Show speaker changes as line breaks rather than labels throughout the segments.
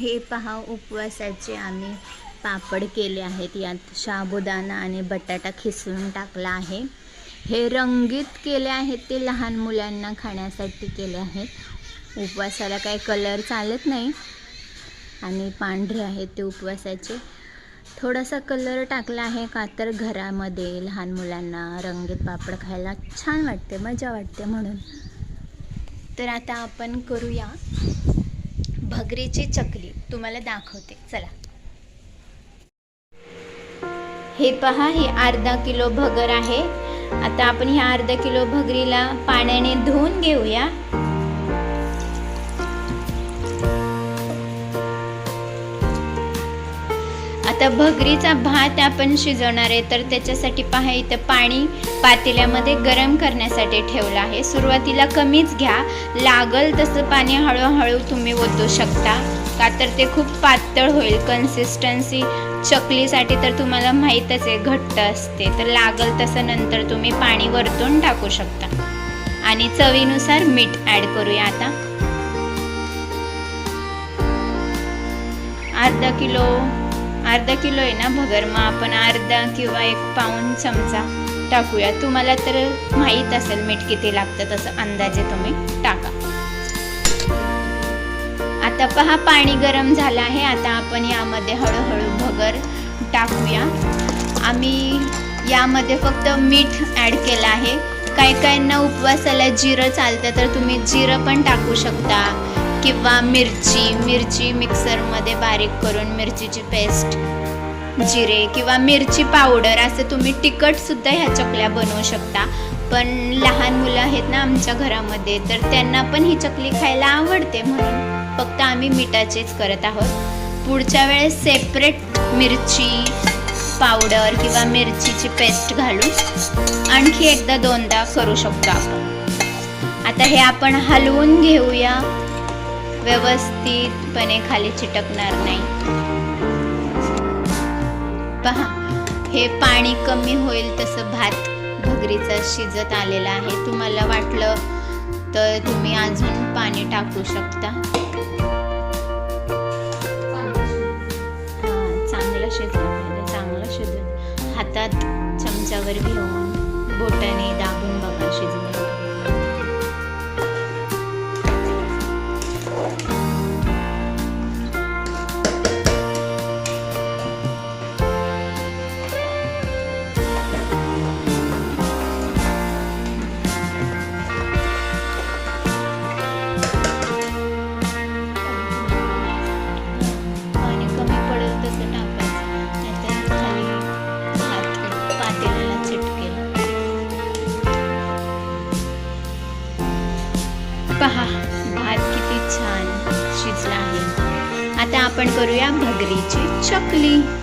हे पहा उपवासाचे आम्ही पापड केले आहेत. यात शाबुदाना आणि बटाटा खिसळून टाकला आहे. हे रंगीत केले आहेत ते लहान मुलांना खाण्यासाठी केले आहेत. उपवासाला काही कलर चालत नाही. आणि पांढरे आहेत ते उपवासाचे. थोडासा कलर टाकला आहे का तर घरामध्ये. लहान मुलांना रंगीत पापड खायला छान वाटते मजा वाटते म्हणून. तर आता आपण करूया भगरीची चकली तुम्हाला दाखवते. चला. हे पहा हे अर्धा किलो भगर आहे. आता आपण ह्या अर्धा किलो भगरीला पाण्याने धुवून घेऊया. आता भगरीचा भात आपण शिजवणार आहे तर त्याच्यासाठी पहा इथं पाणी पातेल्यामध्ये गरम करण्यासाठी ठेवलं आहे. सुरुवातीला कमीच घ्या लागल तसं पाणी हळूहळू तुम्ही ओतू शकता. का तर ते खूप पातळ होईल कन्सिस्टन्सी चकलीसाठी तर तुम्हाला माहीतच आहे घट्ट असते. तर लागल तसं नंतर तुम्ही पाणी वरतून टाकू शकता. आणि चवीनुसार मीठ ॲड करूया आता. अर्धा किलो अर्धा किलो आहे ना भगर मग आपण अर्धा किंवा एक पाऊन चमचा टाकूया. तुम्हाला तर माहीत असेल मीठ किती लागतं तसं अंदाजे तुम्ही टाका. आता पहा पाणी गरम झालं आहे. आता आपण यामध्ये हळूहळू भगर टाकूया. आम्ही यामध्ये फक्त मीठ ॲड केलं आहे. काही काहींना उपवासाला जिरं चालतं तर तुम्ही जिरं पण टाकू शकता. किंवा मिरची मिरची मिक्सरमध्ये बारीक करून मिरचीची पेस्ट जिरे किंवा मिरची पावडर असं तुम्ही तिखटसुद्धा ह्या चकल्या बनवू शकता. पण लहान मुलं आहेत ना आमच्या घरामध्ये तर त्यांना पण ही चकली खायला आवडते म्हणून फक्त आम्ही मिठाचेच करत आहोत. पुढच्या वेळेस सेपरेट मिरची पावडर किंवा मिरचीची पेस्ट घालून आणखी एकदा दोनदा करू शकतो आपण. आता हे आपण हलवून घेऊया. व्यवस्थितपणे खाली चिटकणार नाही. पहा हे पाणी कमी होईल तसं भात भगरीचा शिजत आलेला आहे. तुम्हाला वाटलं तर तुम्ही अजून पाणी टाकू शकता. हां चांगलं शिजलं चांगलं शिजलं. हातात चमच्यावर घेऊन बोटाने दाबून बघा. आपण करूया भगरीची चकली.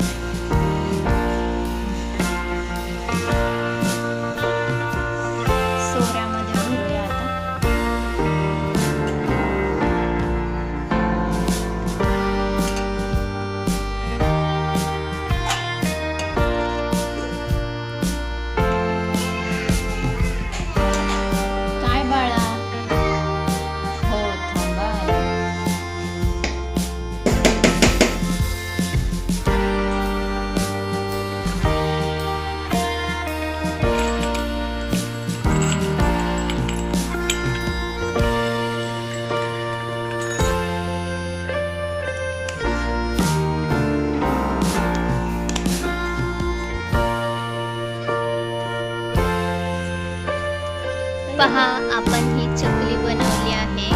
पहा आपण ही चकली बनवली आहे.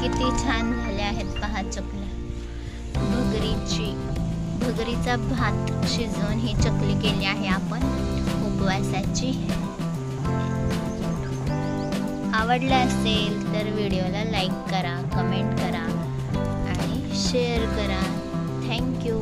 किती छान झाल्या आहेत पहा चकल्या. भगरीची भगरीचा भात शिजवून ही चकली केली आहे आपण. उपवासाची आवडलं असेल तर व्हिडिओला लाईक करा कमेंट करा आणि शेअर करा. थँक्यू